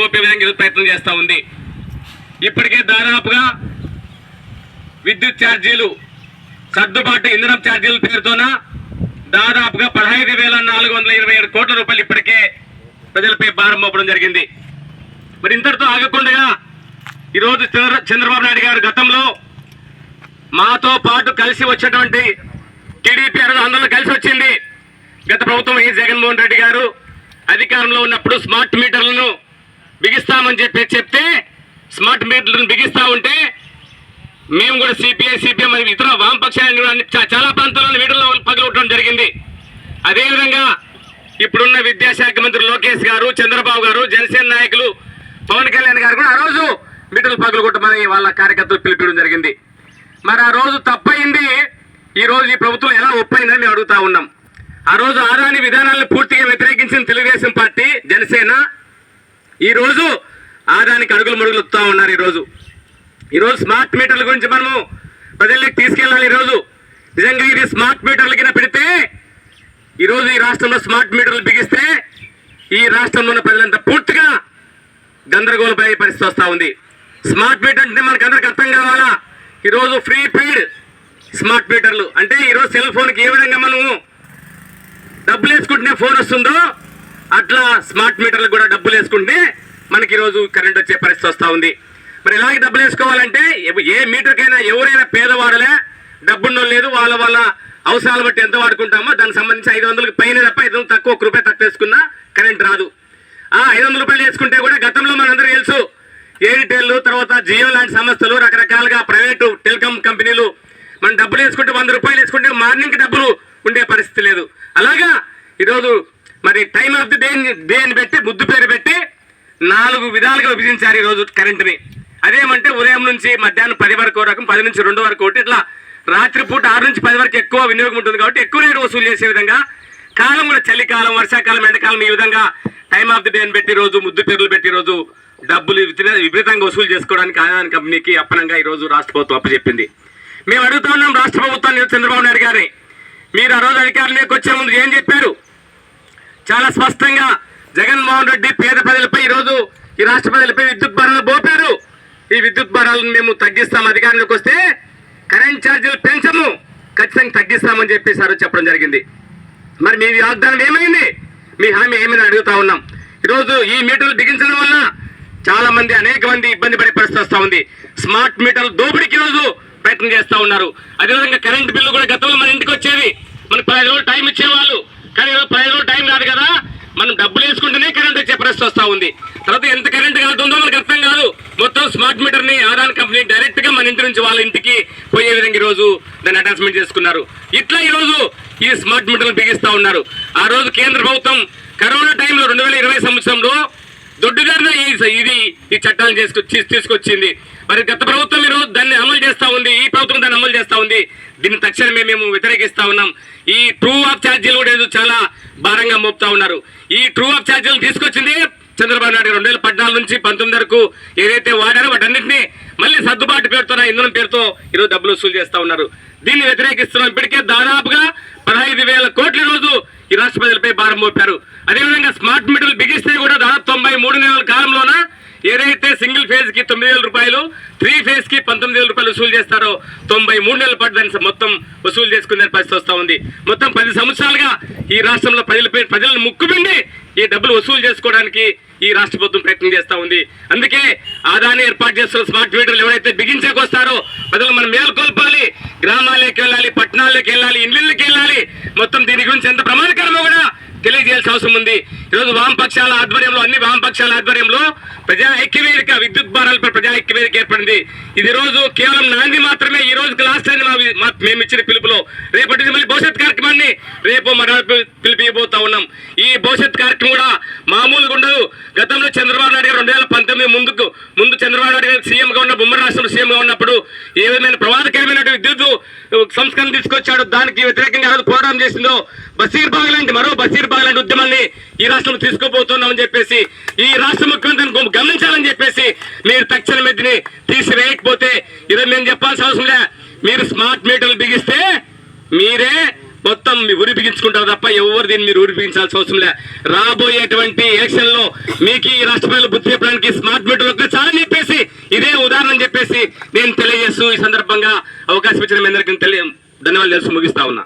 మోపే విధంగా ప్రయత్నం చేస్తూ ఉంది. ఇప్పటికే దాదాపుగా విద్యుత్ ఛార్జీలు సర్దుబాటు ఇంధనం ఛార్జీల పేరుతోన దాదాపుగా పదహైదు వేల నాలుగు వందల ఇరవై ఏడు కోట్ల రూపాయలు ఇప్పటికే ప్రజలపై భారం మోపడం జరిగింది. మరి ఇంతటితో ఆగకుండా ఈరోజు చంద్ర చంద్రబాబు నాయుడు గారు గతంలో మాతో పాటు కలిసి వచ్చినటువంటి టీడీపీ అందరూ కలిసి వచ్చింది. గత ప్రభుత్వం ఈ జగన్మోహన్ రెడ్డి గారు అధికారంలో ఉన్నప్పుడు స్మార్ట్ మీటర్లను బిగిస్తామని చెప్పి చెప్తే స్మార్ట్ మీటర్లను బిగిస్తా ఉంటే మేము కూడా సిపిఐ సిపిఎం ఇతర వామపక్షాన్ని చాలా ప్రాంతాల్లో మీటర్లు పగలవటం జరిగింది. అదేవిధంగా ఇప్పుడున్న విద్యాశాఖ మంత్రి లోకేష్ గారు చంద్రబాబు గారు జనసేన నాయకులు పవన్ కళ్యాణ్ గారు కూడా ఆ రోజు మీటర్లు పగలగొట్టమని వాళ్ళ కార్యకర్తలు పిలిపించడం జరిగింది. మరి ఆ రోజు తప్పయింది. ఈ రోజు ఈ ప్రభుత్వం ఎలా ఒప్పైందని మేము అడుగుతా ఉన్నాం. ఆ రోజు ఆదాని విధానాలను పూర్తిగా వ్యతిరేకించిన తెలుగుదేశం పార్టీ జనసేన. ఈరోజు ఆదానికి అడుగులు మడుగులుతా ఉన్నారు ఈరోజు. ఈరోజు స్మార్ట్ మీటర్ల గురించి మనము ప్రజల్లోకి తీసుకెళ్ళాలి ఈరోజు. నిజంగా ఇది స్మార్ట్ మీటర్ల కింద పెడితే ఈరోజు ఈ రాష్ట్రంలో స్మార్ట్ మీటర్లు బిగిస్తే ఈ రాష్ట్రంలో ఉన్న ప్రజలంతా పూర్తిగా గందరగోళపడే పరిస్థితి వస్తూ ఉంది. స్మార్ట్ మీటర్ అంటే మనకు అందరికి అర్థం కావాలా? ఈరోజు ఫ్రీ పెయిడ్ స్మార్ట్ మీటర్లు. అంటే ఈరోజు సెల్ ఫోన్కి ఏ విధంగా మనము డబ్బులు వేసుకుంటేనే ఫోన్ వస్తుందో అట్లా స్మార్ట్ మీటర్లకు కూడా డబ్బులు వేసుకుంటే మనకి ఈరోజు కరెంట్ వచ్చే పరిస్థితి వస్తూ ఉంది. మరి ఇలాగే డబ్బులు వేసుకోవాలంటే ఏ మీటర్కైనా ఎవరైనా పేదవాడలే డబ్బున్నో లేదు వాళ్ళ వాళ్ళ అవసరాలు బట్టి ఎంత వాడుకుంటామో దానికి సంబంధించి ఐదు వందలకి పైన తప్ప ఐదు వందలు తక్కువ ఒక రూపాయి తక్కువ వేసుకున్నా కరెంట్ రాదు. ఆ ఐదు వందల రూపాయలు వేసుకుంటే కూడా గతంలో మనందరూ తెలుసు ఎయిర్టెల్ తర్వాత జియో లాంటి సంస్థలు రకరకాలుగా ప్రైవేటు టెలికాం కంపెనీలు మనం డబ్బులు వేసుకుంటే వంద రూపాయలు వేసుకుంటే మార్నింగ్కి డబ్బులు ఉండే పరిస్థితి లేదు. అలాగా ఈరోజు మరి time of the day day అని పెట్టి ముద్దు పేరు పెట్టి నాలుగు విధాలుగా విభజించారు ఈరోజు కరెంటుని అదేమంటే ఉదయం నుంచి మధ్యాహ్నం పది వరకు రకం పది నుంచి రెండు వరకు ఒకటి ఇట్లా రాత్రిపూట ఆరు నుంచి పది వరకు ఎక్కువ వినియోగం ఉంటుంది కాబట్టి ఎక్కువ నీరు వసూలు చేసే విధంగా కాలం కూడా చలికాలం వర్షాకాలం ఎండాకాలం ఈ విధంగా టైం ఆఫ్ ది డే అని పెట్టి రోజు ముద్దు పేర్లు పెట్టి రోజు డబ్బులు విపరీతంగా వసూలు చేసుకోవడానికి ఆదాయ కంపెనీకి అప్పనంగా ఈరోజు రాష్ట్ర ప్రభుత్వం అప్పచెప్పింది. మేము అడుగుతా ఉన్నాం రాష్ట్ర ప్రభుత్వాన్ని చంద్రబాబు నాయుడు గారిని. మీరు ఆ రోజు అధికారంలోకి వచ్చే ముందు ఏం చెప్పారు? చాలా స్పష్టంగా జగన్మోహన్ రెడ్డి పేద ప్రజలపై ఈరోజు ఈ రాష్ట్ర ప్రజలపై విద్యుత్ భారాలు మోపారు ఈ విద్యుత్ భారాలను మేము తగ్గిస్తాం. అధికారంలోకి వస్తే కరెంట్ ఛార్జీలు పెంచము ఖచ్చితంగా తగ్గిస్తామని చెప్పి సార్ చెప్పడం జరిగింది. మరి మీ వాగ్దానం ఏమైంది? మీ హామీ ఏమైనా అడుగుతా ఉన్నాం. ఈరోజు ఈ మీటర్లు బిగించడం వల్ల చాలా మంది అనేక మంది ఇబ్బంది పడే పరిస్థితి వస్తూ ఉంది. స్మార్ట్ మీటర్లు దోపిడీకి రోజు ప్రయత్నం చేస్తూ ఉన్నారు. అదేవిధంగా కరెంటు బిల్లు కూడా గతంలో మన ఇంటికి వచ్చేది మనకు పది రోజులు టైం ఇచ్చేవాళ్ళు. కానీ ఈరోజు పది రోజులు టైం కాదు కదా. మనం డబ్బులు వేసుకుంటేనే కరెంట్ వచ్చే పరిస్థితి వస్తూ ఉంది. తర్వాత ఎంత కరెంట్ కలుగుతుందో మనకు అర్థం కాదు. మొత్తం స్మార్ట్ మీటర్ని ఆదాన్ కంపెనీ డైరెక్ట్గా మన ఇంటి నుంచి వాళ్ళ ఇంటికి పోయే విధంగా ఈ రోజు దాన్ని అటాచ్మెంట్ చేసుకున్నారు. ఇట్లా ఈ రోజు ఈ స్మార్ట్ మీటర్లు బిగిస్తూ ఉన్నారు. ఆ రోజు కేంద్ర ప్రభుత్వం కరోనా టైంలో రెండు వేల ఇరవై సంవత్సరంలో దొడ్డుగానే ఇది ఈ చట్టాలు చేసుకొచ్చి తీసుకొచ్చింది. మరి గత ప్రభుత్వం ఈరోజు దాన్ని అమలు చేస్తూ ఉంది. ఈ ప్రభుత్వం దాన్ని అమలు చేస్తూ ఉంది. దీన్ని తక్షణమే మేము వ్యతిరేకిస్తా ఉన్నాం. ఈ ట్రూ ఆఫ్ ఛార్జీలు కూడా ఏదో చాలా భారంగా మోపుతా ఉన్నారు. ఈ ట్రూ ఆఫ్ ఛార్జీలు తీసుకొచ్చింది చంద్రబాబు నాయుడు రెండు వేల పద్నాలుగు నుంచి పంతొమ్మిది వరకు ఏదైతే వాడారో వాటన్నింటినీ మళ్ళీ సర్దుబాటు పేరుతో ఇంధనం పేరుతో ఈరోజు డబ్బులు వసూలు చేస్తా ఉన్నారు. దీన్ని వ్యతిరేకిస్తున్నాం. ఇప్పటికే దాదాపుగా పదహైదు వేల కోట్ల రోజు ఈ రాష్ట్ర ప్రజలపై భారం మోపారు. అదేవిధంగా స్మార్ట్ మీటర్లు బిగిస్తే కూడా దాదాపు తొంభై మూడు నెలల కాలంలోన ఏదైతే సింగిల్ ఫేజ్కి తొమ్మిది వేల రూపాయలు త్రీ ఫేజ్కి పంతొమ్మిది వేల రూపాయలు వసూలు చేస్తారో తొంభై మూడు నెలల పాటు దాన్ని మొత్తం వసూలు చేసుకునే పరిస్థితి వస్తూ ఉంది. మొత్తం పది సంవత్సరాలుగా ఈ రాష్ట్రంలో ప్రజలపై ప్రజలను ముక్కుపిండి ఈ డబ్బులు వసూలు చేసుకోవడానికి ఈ రాష్ట్ర ప్రభుత్వం ప్రయత్నం చేస్తూ ఉంది. అందుకే ఆదాని ఏర్పాటు చేస్తున్న స్మార్ట్ మీటర్లు ఎవరైతే బిగించేకొస్తారో ప్రజలు మనం మేల్కొల్పాలి. గ్రామాల్లోకి వెళ్ళాలి పట్టణాల్లోకి వెళ్ళాలి ఇండ్లకి వెళ్ళాలి. మొత్తం దీని గురించి ఎంత ప్రమాదకరమో కూడా తెలియజేయాల్సిన అవసరం ఉంది. ఈరోజు వామపక్షాల ఆధ్వర్యంలో అన్ని వామపక్షాల ఆధ్వర్యంలో ప్రజా ఐక్యవేదిక విద్యుత్ భారాలపై ప్రజా ఐక్యవేదిక ఏర్పడింది. ఇది రోజు కేవలం నాంది మాత్రమే ఈ రోజుకి లాస్ట్ అయింది మా మేము ఇచ్చిన పిలుపులో. రేపటి నుంచి మళ్ళీ భవిష్యత్ కార్యక్రమాన్ని రేపు మరో పిలిపియబోతా ఉన్నాం. ఈ భవిష్యత్ కార్యక్రమం కూడా మామూలుగా ఉండదు. గతంలో చంద్రబాబు నాయుడు గారు రెండు వేల పంతొమ్మిది ముందుకు ముందు చంద్రబాబు నాయుడు గారు సీఎంగా ఉన్న ఉమ్మడి రాష్ట్రంలో సీఎంగా ఉన్నప్పుడు ఏ విధమైన ప్రమాదకరమైనటువంటి విద్యుత్ సంస్కరణ తీసుకొచ్చాడు. దానికి వ్యతిరేకంగా ఆ పోరాటం చేసిందో బసీర్ బాగ్ లాంటి మరో బసీర్ బాగ్ లాంటి ఉద్యమాన్ని ఈ రాష్ట్రంలో తీసుకోబోతున్నామని చెప్పేసి ఈ రాష్ట్ర ముఖ్యమంత్రిని గమనించాలని చెప్పేసి మీరు తక్షణమే మెద్దిని తీసివేయకపోతే ఇది మేము చెప్పాల్సిన అవసరం లే. మీరు స్మార్ట్ మీటర్లు బిగిస్తే మీరే మొత్తం మీ ఉరి బిగించుకుంటారు తప్ప ఎవరు దీన్ని మీరు ఉరి బిగించాల్సిన అవసరం లే. రాబోయేటువంటి ఎలక్షన్లో మీకు ఈ రాష్ట్ర ప్రజలు బుద్ధి చెప్పడానికి స్మార్ట్ మీటర్ ఒక్క చాలా చెప్పేసి ఇదే ఉదాహరణ చెప్పేసి నేను తెలియజేస్తూ ఈ సందర్భంగా అవకాశం ఇచ్చిన మీ అందరికీ తెలియ ధన్యవాదాలు చేస్తూ ముగిస్తా ఉన్నా.